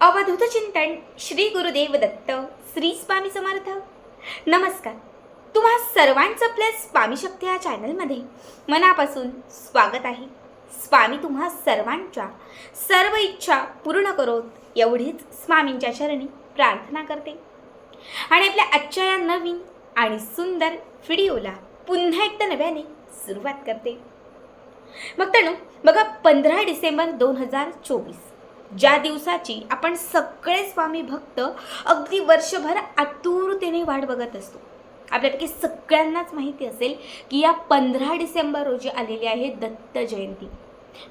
अवधूत चिंतन श्री गुरुदेव दत्त श्री स्वामी समर्थ. नमस्कार. तुम्हा सर्वांचं आपल्या स्वामी शक्ती या चॅनलमध्ये मनापासून स्वागत आहे. स्वामी तुम्हा सर्वांच्या सर्व इच्छा पूर्ण करोत एवढीच स्वामींच्या चरणी प्रार्थना करते. आणि आपल्या आजच्या या नवीन आणि सुंदर व्हिडिओला पुन्हा एकदा नव्याने सुरुवात करते. मग तणू बघा पंधरा डिसेंबर दोन हजार चोवीस. ज्या दिवसाची आपण सगळे स्वामी भक्त अगदी वर्षभर आतुरतेने वाट बघत असतो. आपल्यापैकी सगळ्यांनाच माहिती असेल की या पंधरा डिसेंबर रोजी आलेली आहे दत्त जयंती.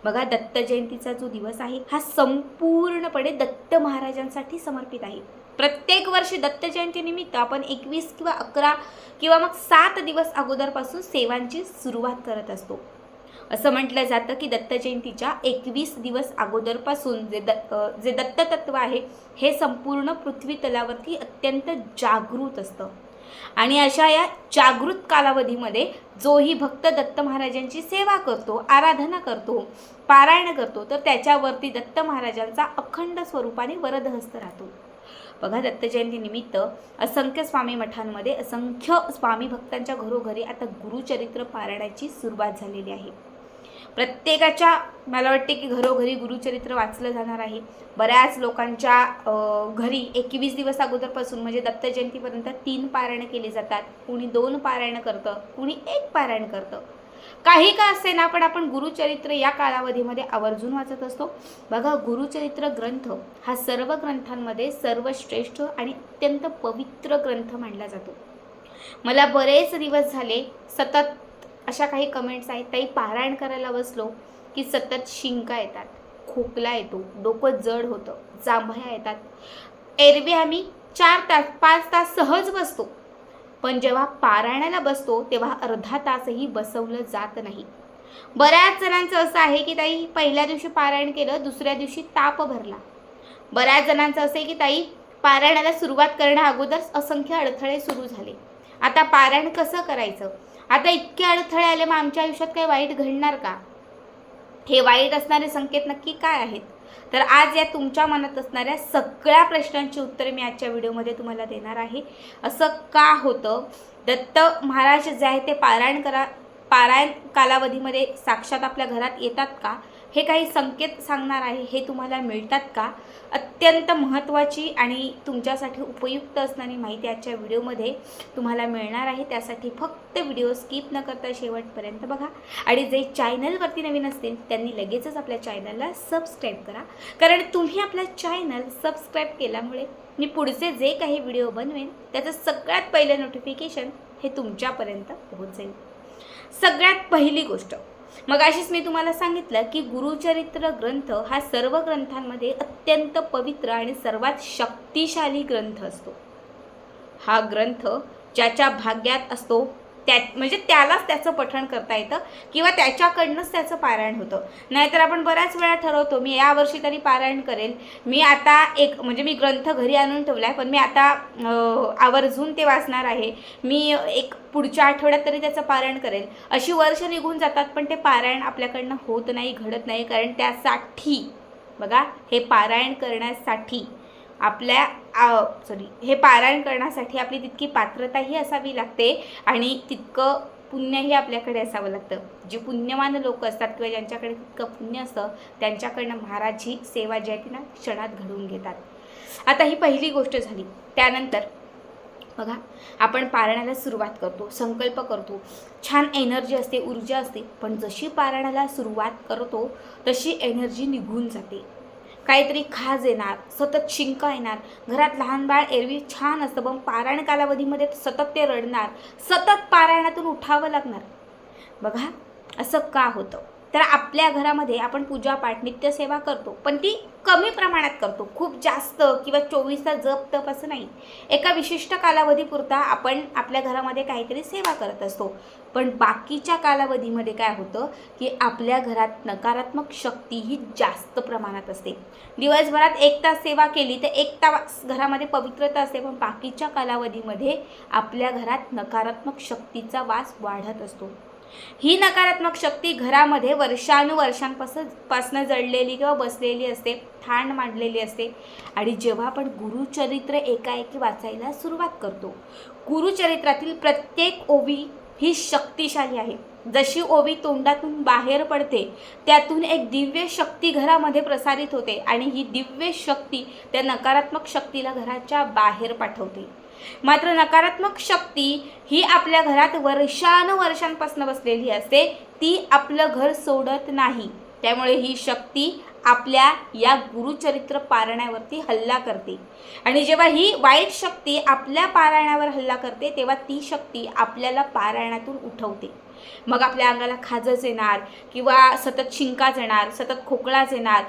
बघा दत्त जयंतीचा जो दिवस आहे हा संपूर्णपणे दत्त महाराजांसाठी समर्पित आहे. प्रत्येक वर्षी दत्त जयंतीनिमित्त आपण एकवीस किंवा अकरा किंवा मग सात दिवस अगोदरपासून सेवांची सुरुवात करत असतो. असं म्हटलं जातं की दत्त जयंतीच्या एकवीस दिवस अगोदरपासून जे द जे दत्ततत्व आहे हे संपूर्ण पृथ्वी तलावरती अत्यंत जागृत असतं. आणि अशा या जागृत कालावधीमध्ये जोही भक्त दत्त महाराजांची सेवा करतो आराधना करतो पारायण करतो तर त्याच्यावरती दत्त महाराजांचा अखंड स्वरूपाने वरदहस्त राहतो. बघा दत्त जयंतीनिमित्त असंख्य स्वामी मठांमध्ये असंख्य स्वामी भक्तांच्या घरोघरी आता गुरुचरित्र पारायणाची सुरुवात झालेली आहे. प्रत्येकाच्या मला वाटते की घरोघरी गुरुचरित्र वाचलं जाणार आहे. बऱ्याच लोकांच्या घरी एकवीस दिवस अगोदरपासून म्हणजे दत्त जयंतीपर्यंत तीन पारायणं केले जातात. कुणी दोन पारायणं करतं कुणी एक पारायण करतं. काही का असे ना पण आपण गुरुचरित्र या कालावधीमध्ये आवर्जून वाचत असतो. बघा गुरुचरित्र ग्रंथ हा सर्व ग्रंथांमध्ये सर्वश्रेष्ठ आणि अत्यंत पवित्र ग्रंथ मानला जातो. मला बरेच दिवस झाले सतत अशा काही कमेंट्स आहेत. ताई पारायण करायला बसलो की सतत शिंका येतात खोकला येतो डोकं जड होतं जांभया येतात. एरवी आम्ही चार तास पाच तास सहज बसतो. पण जेव्हा पारायणाला बसतो तेव्हा अर्धा तासही बसवलं जात नाही. बऱ्याच जणांचं असं आहे की ताई पहिल्या दिवशी पारायण केलं दुसऱ्या दिवशी ताप भरला. बऱ्याच जणांचं असं आहे की ताई पारायणाला सुरुवात करण्या अगोदर असंख्य अडथळे सुरू झाले. आता पारायण कसं करायचं? आता इतके अडथळे आले मग आमच्या आयुष्यात काही वाईट घडणार का? हे वाईट असणारे संकेत नक्की काय आहेत? तर आज या तुमच्या मनात असणाऱ्या सगळ्या प्रश्नांची उत्तरे मी आजच्या व्हिडिओमध्ये तुम्हाला देणार आहे. असं का होतं? दत्त महाराज जे आहे ते पारायण करा पारायण कालावधीमध्ये साक्षात आपल्या घरात येतात का? हे काही संकेत सांगणार आहे हे तुम्हाला मिळतात का? अत्यंत महत्त्वाची आणि तुमच्यासाठी उपयुक्त असणारी माहिती आजच्या व्हिडिओमध्ये तुम्हाला मिळणार आहे. त्यासाठी फक्त व्हिडिओ स्किप न करता शेवटपर्यंत बघा. आणि जे चॅनलवरती नवीन असतील त्यांनी लगेचच आपल्या चॅनलला सबस्क्राईब करा. कारण तुम्ही आपला चॅनल सबस्क्राईब केल्यामुळे मी पुढचे जे काही व्हिडिओ बनवेन त्याचं सगळ्यात पहिलं नोटिफिकेशन हे तुमच्यापर्यंत पोहोचेल. सगळ्यात पहिली गोष्ट मग अशीच मी तुम्हाला सांगितलं की गुरुचरित्र ग्रंथ हा सर्व ग्रंथांमध्ये अत्यंत पवित्र आणि सर्वात शक्तिशाली ग्रंथ असतो. हा ग्रंथ ज्याच्या भाग्यात असतो त्या म्हणजे त्यालाच त्याचं पठण करता येतं किंवा त्याच्याकडनंच त्याचं पारायण होतं. नाहीतर आपण बऱ्याच वेळा ठरवतो मी यावर्षी तरी पारायण करेल. मी आता एक म्हणजे मी ग्रंथ घरी आणून ठेवला आहे पण मी आता आवर्जून ते वाचणार आहे. मी एक पुढच्या आठवड्यात तरी त्याचं पारायण करेल. अशी वर्ष निघून जातात पण ते पारायण आपल्याकडनं होत नाही घडत नाही कारण त्यासाठी बघा हे पारायण करण्यासाठी आपल्या सॉरी हे पारायण करण्यासाठी आपली तितकी पात्रताही असावी लागते आणि तितकं पुण्यही आपल्याकडे असावं लागतं. जे पुण्यवान लोक असतात किंवा ज्यांच्याकडे तितकं पुण्य असतं त्यांच्याकडनं महाराज ही सेवा जी आहे ती ना क्षणात घडवून घेतात. आता ही पहिली गोष्ट झाली. त्यानंतर बघा आपण पारायणाला सुरुवात करतो संकल्प करतो. छान एनर्जी असते ऊर्जा असते पण जशी पारायणाला सुरुवात करतो तशी एनर्जी निघून जाते. काहीतरी खाज येणार सतत शिंका येणार. घरात लहान बाळ एरवी छान असतं पण पारायण कालावधीमध्ये सतत ते रडणार. सतत पारायणातून उठावं लागणार. बघा असं का होतं? तर आपल्या घरामध्ये आपण पूजापाठ नित्यसेवा करतो. पण ती कमी प्रमाणात करतो. खूप जास्त किंवा चोवीस तास जप तप असं नाही. एका विशिष्ट कालावधीपुरता आपण आपल्या घरामध्ये काहीतरी सेवा करत असतो. पण बाकीच्या कालावधीमध्ये काय होतं की आपल्या घरात नकारात्मक शक्ती ही जास्त प्रमाणात असते. दिवसभरात एक तास सेवा केली तर एक तास घरामध्ये पवित्रता असते. पण बाकीच्या कालावधीमध्ये आपल्या घरात नकारात्मक शक्तीचा वास वाढत असतो. ही नकारात्मक शक्ती घरामध्ये वर्षानुवर्षांपासून पासनं जडलेली किंवा बसलेली असते ठाण मांडलेली असते. आणि जेव्हा आपण गुरुचरित्र एकाएकी वाचायला सुरुवात करतो गुरुचरित्रातील प्रत्येक ओवी ही शक्तिशाली आहे. जशी ओवी तोंडातून बाहेर पडते त्यातून एक दिव्य शक्ती घरामध्ये प्रसारित होते आणि ही दिव्य शक्ती त्या नकारात्मक शक्तीला घराच्या बाहेर पाठवते. मात्र नकारात्मक शक्ती ही आपल्या घरात वर्षानुवर्षांपासून बसलेली असते. ती आपलं घर सोडत नाही. त्यामुळे ही शक्ती आपल्या या गुरुचरित्र पारायणावरती हल्ला करते. आणि जेव्हा ही वाईट शक्ती आपल्या पारायणावर हल्ला करते तेव्हा ती शक्ती आपल्याला पारायणातून उठवते. मग आपल्या अंगाला खाजच येणार किंवा सतत शिंकाच येणार सतत खोकलाच येणार.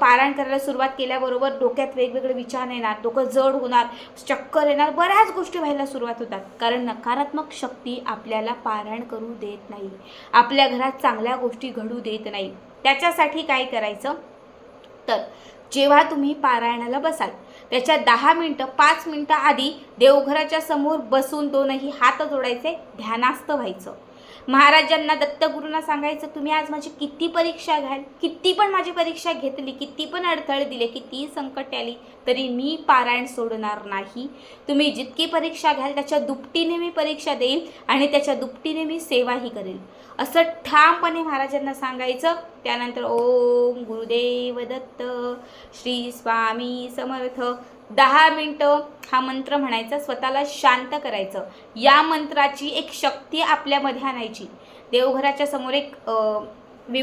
पारायण करायला सुरुवात केल्याबरोबर डोक्यात वेगवेगळे विचार येणार डोकं जड होणार चक्कर येणार बऱ्याच गोष्टी व्हायला सुरुवात होतात. कारण नकारात्मक शक्ती आपल्याला पारायण करू देत नाही. आपल्या घरात चांगल्या गोष्टी घडू देत नाही. त्याच्यासाठी काय करायचं? तर जेव्हा तुम्ही पारायणाला बसाल त्याच्या दहा मिनटं पाच मिनटं आधी देवघराच्या समोर बसून दोनही हात जोडायचे ध्यानास्त व्हायचं. महाराजांना दत्तगुरूंना सांगायचं तुम्ही आज माझी किती परीक्षा घ्याल किती पण माझी परीक्षा घेतली किती पण अडथळे दिले किती संकट आली तरी मी पारायण सोडणार नाही. तुम्ही जितकी परीक्षा घ्याल त्याच्या दुपटीने मी परीक्षा देईल आणि त्याच्या दुपटीने मी सेवाही करेल. असं ठामपणे महाराजांना सांगायचं. त्यानंतर ओम गुरुदेव दत्त श्री स्वामी समर्थ. दहा मिनटं हा मंत्र म्हणायचा स्वतःला शांत करायचं. या मंत्राची एक शक्ती आपल्यामध्ये आणायची. देवघराच्या समोर एक वि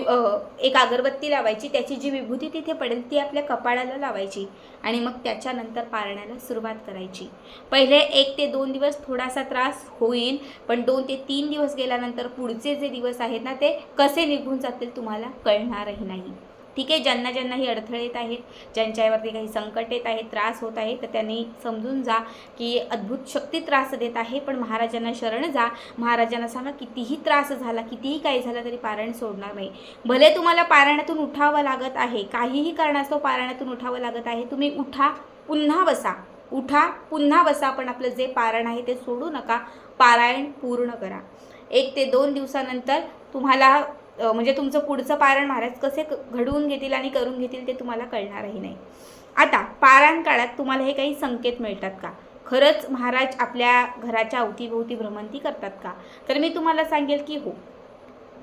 एक अगरबत्ती लावायची त्याची जी विभूती तिथे पडेल ती आपल्या कपाळाला लावायची आणि मग त्याच्यानंतर पाळण्याला सुरुवात करायची. पहिले एक ते दोन दिवस थोडासा त्रास होईल पण दोन ते तीन दिवस गेल्यानंतर पुढचे जे दिवस आहेत ना ते कसे निघून जातील तुम्हाला कळणारही नाही. ठीक आहे ज्यांना ज्यांना ही अडथळे येत आहेत ज्यांच्यावरती काही संकट येत आहे त्रास होत आहे तर त्यांनी समजून जा की अद्भुत शक्ती त्रास देत आहे पण महाराजांना शरण जा. महाराजांना सांगा कितीही त्रास झाला कितीही काही झालं तरी पारायण सोडणार नाही. भले तुम्हाला पारायणातून उठावं लागत आहे काहीही कारणास्तव पारायणातून उठावं लागत आहे तुम्ही उठा पुन्हा बसा. उठा पुन्हा बसा पण आपलं जे पारायण आहे ते सोडू नका. पारायण पूर्ण करा. एक ते दोन दिवसानंतर तुम्हाला म्हणजे तुमचं पुढचं पारायण महाराज कसे घडवून घेतील आणि करून घेतील ते तुम्हाला कळणारही नाही. आता पारायण काळात तुम्हाला हे काही संकेत मिळतात का? खरंच महाराज आपल्या घराच्या अवतीभोवती भ्रमंती करतात का? तर मी तुम्हाला सांगेल की हो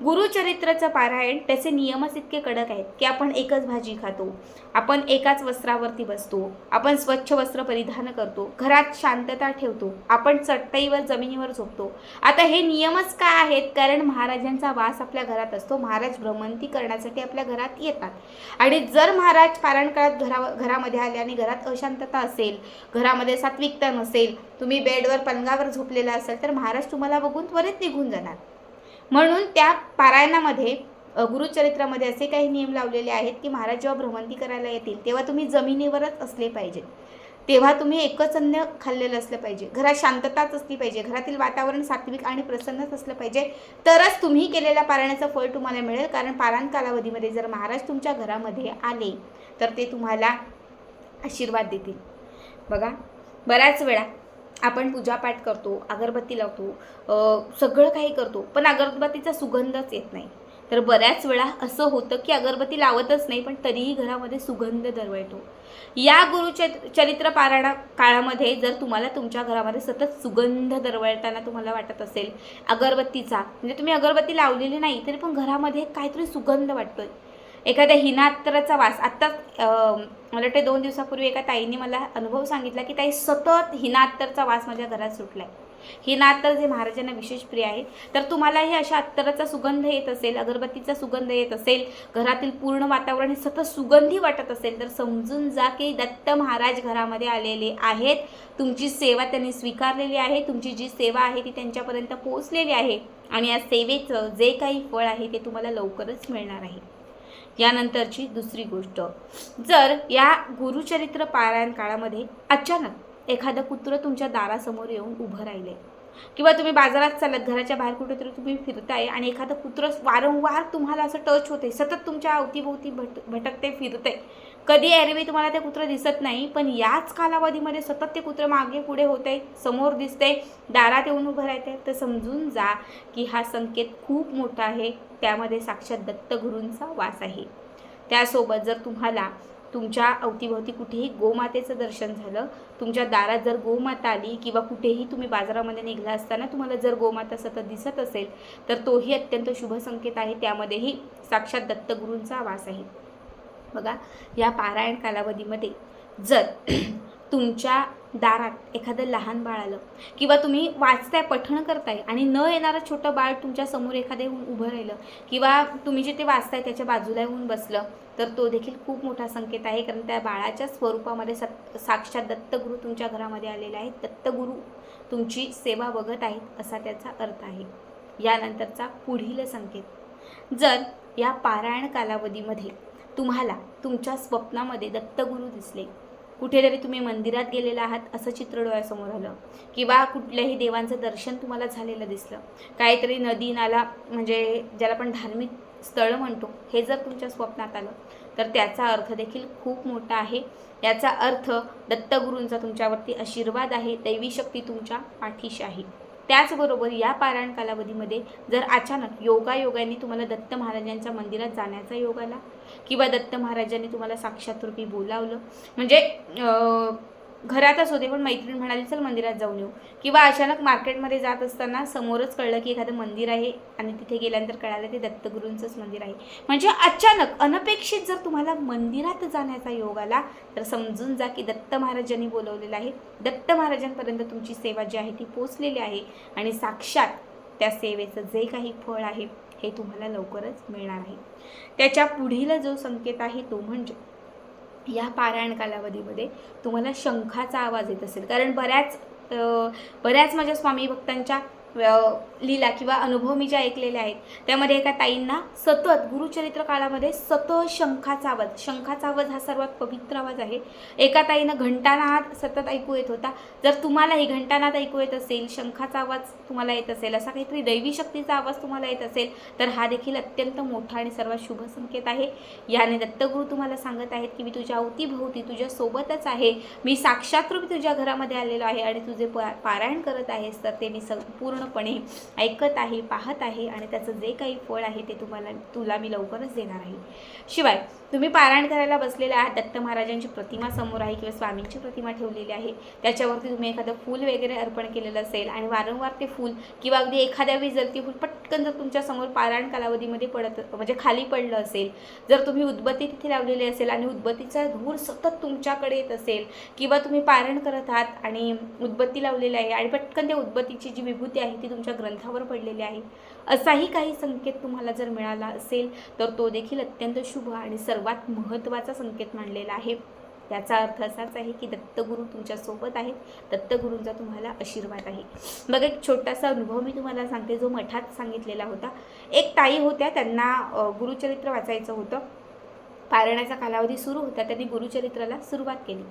गुरुचरित्राचं पारायण त्याचे नियमच इतके कडक आहेत की आपण एकच भाजी खातो. आपण एकाच वस्त्रावरती बसतो. आपण स्वच्छ वस्त्र परिधान करतो. घरात शांतता ठेवतो. आपण चटईवर जमिनीवर झोपतो. आता हे नियमच काय आहेत? कारण महाराजांचा वास आपल्या घरात असतो. महाराज भ्रमंती करण्यासाठी आपल्या घरात येतात. आणि जर महाराज पारायण काळात घरा घरामध्ये आले आणि घरात अशांतता असेल घरामध्ये सात्विकता नसेल तुम्ही बेडवर पलंगावर झोपलेला असेल तर महाराज तुम्हाला बघून त्वरित निघून जाणार. म्हणून त्या पारायणामध्ये गुरुचरित्रामध्ये असे काही नियम लावलेले आहेत की महाराज जेव्हा भ्रमंती करायला येतील तेव्हा तुम्ही जमिनीवरच असले पाहिजे. तेव्हा तुम्ही एकच अन्न खाल्लेलं असलं पाहिजे. घरात शांतताच असली पाहिजे. घरातील वातावरण सात्विक आणि प्रसन्नच असलं पाहिजे. तरच तुम्ही केलेल्या पारायणाचं फळ तुम्हाला मिळेल. कारण पारायण कालावधीमध्ये जर महाराज तुमच्या घरामध्ये आले तर ते तुम्हाला आशीर्वाद देतील. बघा बऱ्याच वेळा आपण पूजापाठ करतो अगरबत्ती लावतो सगळं काही करतो पण अगरबत्तीचा सुगंधच येत नाही. तर बऱ्याच वेळा असं होतं की अगरबत्ती लावतच नाही पण तरीही घरामध्ये सुगंध दरवळतो. या गुरुचरित्र चरित्र पारायणा काळामध्ये जर तुम्हाला तुमच्या घरामध्ये सतत सुगंध दरवळताना तुम्हाला वाटत असेल अगरबत्तीचा म्हणजे तुम्ही अगरबत्ती लावलेली नाही तरी पण घरामध्ये काहीतरी सुगंध वाटतोय. एखाद्या हिनात्राचा वास. आत्ताच मला वाटते दोन दिवसापूर्वी एका ताईंनी मला अनुभव सांगितला की ताई सतत हिनात्तरचा वास माझ्या घरात सुटला आहे हिनात्तर जे महाराजांना विशेष प्रिय आहे तर तुम्हालाही अशा अत्तराचा सुगंध येत असेल अगरबत्तीचा सुगंध येत असेल घरातील पूर्ण वातावरण हे सतत सुगंधी वाटत असेल तर समजून जा की दत्त महाराज घरामध्ये आलेले आहेत. तुमची सेवा त्यांनी स्वीकारलेली आहे. तुमची जी सेवा आहे ती त्यांच्यापर्यंत पोहोचलेली आहे. आणि या सेवेचं जे काही फळ आहे ते तुम्हाला लवकरच मिळणार आहे. यानंतरची दुसरी गोष्ट. जर या गुरुचरित्र पारायण काळामध्ये अचानक एखादं कुत्रं तुमच्या दारासमोर येऊन उभं राहिले किंवा तुम्ही बाजारात चालत घराच्या बाहेर कुठेतरी तुम्ही फिरताय आणि एखादं कुत्रं वारंवार तुम्हाला असं टच होते सतत तुमच्या अवतीभोवती भट भटकते फिरते कधी एरवी तुम्हाला ते कुत्रं दिसत नाही पण याच कालावधीमध्ये सतत ते कुत्रं मागे पुढे होत आहे समोर दिसते दारात येऊन उभं राहते तर समजून जा की हा संकेत खूप मोठा आहे त्यामध्ये साक्षात दत्तगुरूंचा वास आहे. त्यासोबत जर तुम्हाला तुमच्या अवतीभोवती कुठेही गोमातेचं दर्शन झालं तुमच्या दारात जर गोमाता आली किंवा कुठेही तुम्ही बाजारामध्ये निघला असताना तुम्हाला जर गोमाता सतत दिसत असेल तर तोही अत्यंत शुभ संकेत आहे त्यामध्येही साक्षात दत्तगुरूंचा वास आहे. बघा या पारायण कालावधीमध्ये जर तुमच्या दारात एखादं लहान बाळ आलं किंवा तुम्ही वाचताय पठण करताय आणि न येणारं छोटं बाळ तुमच्यासमोर एखादं येऊन उभं राहिलं किंवा तुम्ही जिथे वाचताय त्याच्या बाजूला येऊन बसलं तर तो देखील खूप मोठा संकेत आहे. कारण त्या बाळाच्या स्वरूपामध्ये सत साक्षात दत्तगुरू तुमच्या घरामध्ये आलेले आहेत. दत्तगुरू तुमची सेवा बघत आहेत असा त्याचा अर्थ आहे. यानंतरचा पुढील संकेत. जर या पारायण कालावधीमध्ये तुम्हाला तुमच्या स्वप्नामध्ये दत्तगुरू दिसले. कुठेतरी तुम्ही मंदिरात गेलेला आहात असं चित्र डोळ्यासमोर आलं. किंवा कुठल्याही देवांचं दर्शन तुम्हाला झालेलं दिसलं. काहीतरी नदी नाला म्हणजे ज्याला आपण धार्मिक स्थळं म्हणतो हे जर तुमच्या स्वप्नात आलं तर त्याचा अर्थ देखील खूप मोठा आहे. याचा अर्थ दत्तगुरूंचा तुमच्यावरती आशीर्वाद आहे दैवी शक्ती तुमच्या पाठीशी आहे. त्याचबरोबर या पारायण कालावधीमध्ये जर अचानक योगायोगाने तुम्हाला दत्त महाराजांच्या मंदिरात जाण्याचा योग आला किंवा दत्त महाराजांनी तुम्हाला साक्षात रूपी बोलावलं. म्हणजे घरातच होते पण मैत्रीण म्हणाली चल मंदिरात जाऊन येऊ. किंवा अचानक मार्केटमध्ये जात असताना समोरच कळलं की एखादं मंदिर आहे आणि तिथे गेल्यानंतर कळालं ते दत्तगुरूंचंच मंदिर आहे. म्हणजे अचानक अनपेक्षित जर तुम्हाला मंदिरात जाण्याचा योग आला तर समजून जा की दत्त महाराजांनी बोलवलेलं आहे. दत्त महाराजांपर्यंत तुमची सेवा जी आहे ती पोचलेली आहे आणि साक्षात त्या सेवेचं जे काही फळ आहे हे तुम्हाला लवकरच मिळणार आहे. त्याच्या पुढील जो संकेत आहे तो म्हणजे या पारायण कालावधीमध्ये तुम्हाला शंखाचा आवाज येत असेल. कारण बऱ्याच बऱ्याच माझ्या स्वामी भक्तांच्या लीला किंवा अनुभव मी ज्या ऐकलेले आहेत त्यामध्ये एका ताईंना सतत गुरुचरित्र काळामध्ये सतत शंखाचा आवाज शंखाचा आवाज हा सर्वात पवित्र आवाज आहे. एका ताईनं घंटानाद सतत ऐकू येत होता. जर तुम्हालाही घंटानाद ऐकू येत असेल शंखाचा आवाज तुम्हाला येत असेल असा काहीतरी दैवी शक्तीचा आवाज तुम्हाला येत असेल तर हा देखील अत्यंत मोठा आणि सर्वात शुभ संकेत आहे. याने दत्तगुरू तुम्हाला सांगत आहेत की मी तुझ्या अवतीभोवती तुझ्यासोबतच आहे. मी साक्षात रूपी तुझ्या घरामध्ये आलेलो आहे आणि तुझे पारायण करत आहेस तर ते मी पूर्णपणे ऐकत आहे पाहत आहे आणि त्याचं जे काही फळ आहे ते तुम्हाला तुला मी लवकरच देणार आहे. शिवाय तुम्ही पारायण करायला बसलेले आहात दत्त महाराजांची प्रतिमा समोर आहे किंवा स्वामींची प्रतिमा ठेवलेली आहे त्याच्यावरती तुम्ही एखादं फूल वगैरे अर्पण केलेलं असेल आणि वारंवार ते फूल किंवा अगदी एखाद्या वेळी जर ते फूल पटकन जर तुमच्यासमोर पारायण कालावधीमध्ये पडत म्हणजे खाली पडलं असेल जर तुम्ही उदबत्ती तिथे लावलेली असेल आणि उदबत्तीचा धूर सतत तुमच्याकडे येत असेल किंवा तुम्ही पारायण करत आहात आणि उदबत्ती लावलेली आहे आणि पटकन त्या उदबत्तीची जी विभूती आहे ती तुमच्या ग्रंथावर पडलेली आहे. असाही काही संकेत तुम्हाला जर मिळाला असेल तर तो देखील अत्यंत शुभ आणि सर्वात महत्त्वाचा संकेत मानलेला आहे. त्याचा अर्थ असाच आहे की दत्तगुरू तुमच्यासोबत आहेत. दत्तगुरूंचा तुम्हाला आशीर्वाद आहे. मग एक छोटासा अनुभव मी तुम्हाला सांगते जो मठात सांगितलेला होता. एक ताई होत्या त्यांना गुरुचरित्र वाचायचं होतं. पारण्याचा कालावधी सुरू होता त्यांनी गुरुचरित्राला सुरुवात केली.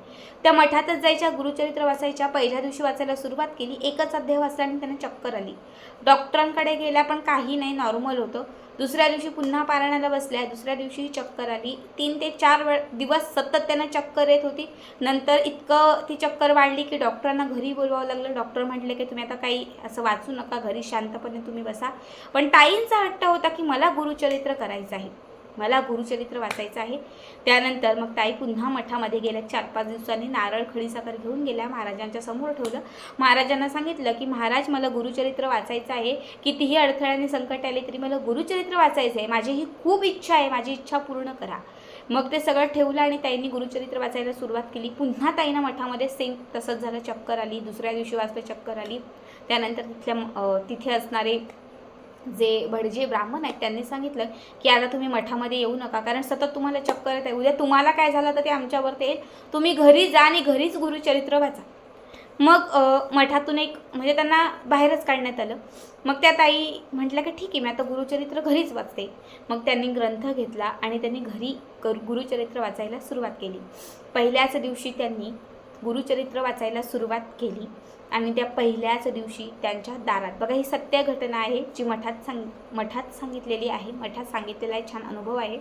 त्या मठातच जायच्या गुरुचरित्र वाचायच्या पहिल्या दिवशी वाचायला सुरुवात केली एकच अध्याय वाचला आणि त्यांना चक्कर आली. डॉक्टरांकडे गेल्या पण काही नाही नॉर्मल होतं. दुसऱ्या दिवशी पुन्हा पारायणाला बसल्या दुसऱ्या दिवशी चक्कर आली. तीन ते चार वेळ दिवस सतत त्यांना चक्कर येत होती. नंतर इतकं ती चक्कर वाढली की डॉक्टरांना घरी बोलवावं लागलं. डॉक्टर म्हटले की तुम्ही आता काही असं वाचू नका घरी शांतपणे तुम्ही बसा. पण ताईंचा हट्ट होता की मला गुरुचरित्र करायचं आहे. मला गुरुचरित्र वाचायचं आहे. त्यानंतर मग ताई पुन्हा मठामध्ये गेल्या चार पाच दिवसांनी नारळ खडीसाखर घेऊन गेल्या. महाराजांच्या समोर ठेवलं. महाराजांना सांगितलं की महाराज मला गुरुचरित्र वाचायचं आहे. कितीही अडथळ्याने संकट आले तरी मला गुरुचरित्र वाचायचं आहे. माझी ही खूप इच्छा आहे. माझी इच्छा पूर्ण करा. मग ते सगळं ठेवलं आणि ताईंनी गुरुचरित्र वाचायला सुरुवात केली. पुन्हा ताईनं मठामध्ये सेम तसंच झालं. चक्कर आली. दुसऱ्या दिवशी वाचलं चक्कर आली. त्यानंतर तिथल्या तिथे असणारे जे भटजे ब्राह्मण आहेत त्यांनी सांगितलं की आता तुम्ही मठामध्ये येऊ नका. कारण सतत तुम्हाला चक्कर येत आहे. उद्या तुम्हाला काय झालं तर ते आमच्यावरती येईल. तुम्ही घरी जा आणि घरीच गुरुचरित्र वाचा. मग मठातून एक म्हणजे त्यांना बाहेरच काढण्यात आलं. मग त्या ताई म्हटल्या की ठीक आहे मी आता गुरुचरित्र घरीच वाचते. मग त्यांनी ग्रंथ घेतला आणि त्यांनी घरी कर गुरुचरित्र वाचायला सुरुवात केली. पहिल्याच दिवशी त्यांनी गुरुचरित्र वाचायला सुरुवात केली. आणि त्या पहिल्याच दिवशी त्यांच्या दारात बघा ही सत्य घटना आहे जी मठात सांग मठात सांगितलेली आहे. मठात सांगितलेला आहे छान अनुभव आहे.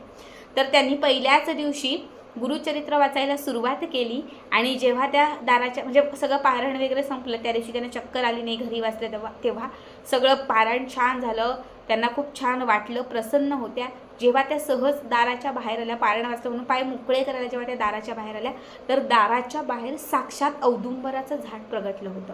तर त्यांनी पहिल्याच दिवशी गुरुचरित्र वाचायला सुरुवात केली आणि जेव्हा त्या दाराच्या म्हणजे सगळं पारण वगैरे संपलं त्या दिवशी त्यांना चक्कर आली नाही घरी वाचलं तेव्हा तेव्हा सगळं पारायण छान झालं. त्यांना खूप छान वाटलं प्रसन्न होत्या. जेव्हा त्या सहज दाराच्या बाहेर आल्या पारण वाचलं म्हणून पाय मोकळे करायला जेव्हा त्या दाराच्या बाहेर आल्या तर दाराच्या बाहेर साक्षात औदुंबराचं झाड प्रगटलं होतं.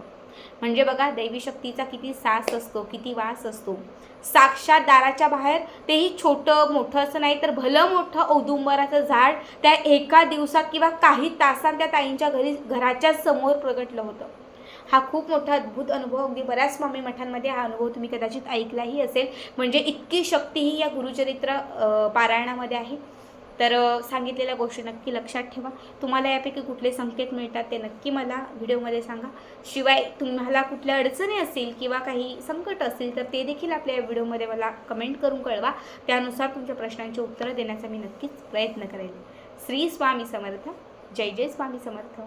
म्हणजे बघा दैवी शक्तीचा किती सास असतो किती वास असतो. साक्षात दाराच्या बाहेर तेही छोटं मोठं असं नाही तर भलं मोठं औदुंबराचं झाड त्या एका दिवसात किंवा काही तासांत त्या ताईंच्या घरी घराच्या समोर प्रगटलं होतं. हा खूप मोठा अद्भुत अनुभव अगदी बऱ्याच स्वामी मठांमध्ये हा अनुभव तुम्ही कदाचित ऐकलाही असेल. म्हणजे इतकी शक्ती ही या गुरुचरित्र पारायणामध्ये आहे. तर सांगितलेल्या गोष्टी नक्की लक्षात ठेवा. तुम्हाला यापैकी कुठले संकेत मिळतात ते नक्की मला व्हिडिओमध्ये सांगा. शिवाय तुम्हाला कुठल्या अडचणी असतील किंवा काही संकट असतील तर ते देखील आपल्या या व्हिडिओमध्ये मला कमेंट करून कळवा. त्यानुसार तुमच्या प्रश्नांची उत्तरं देण्याचा मी नक्कीच प्रयत्न करेल श्री स्वामी समर्थ. जय जय स्वामी समर्थ.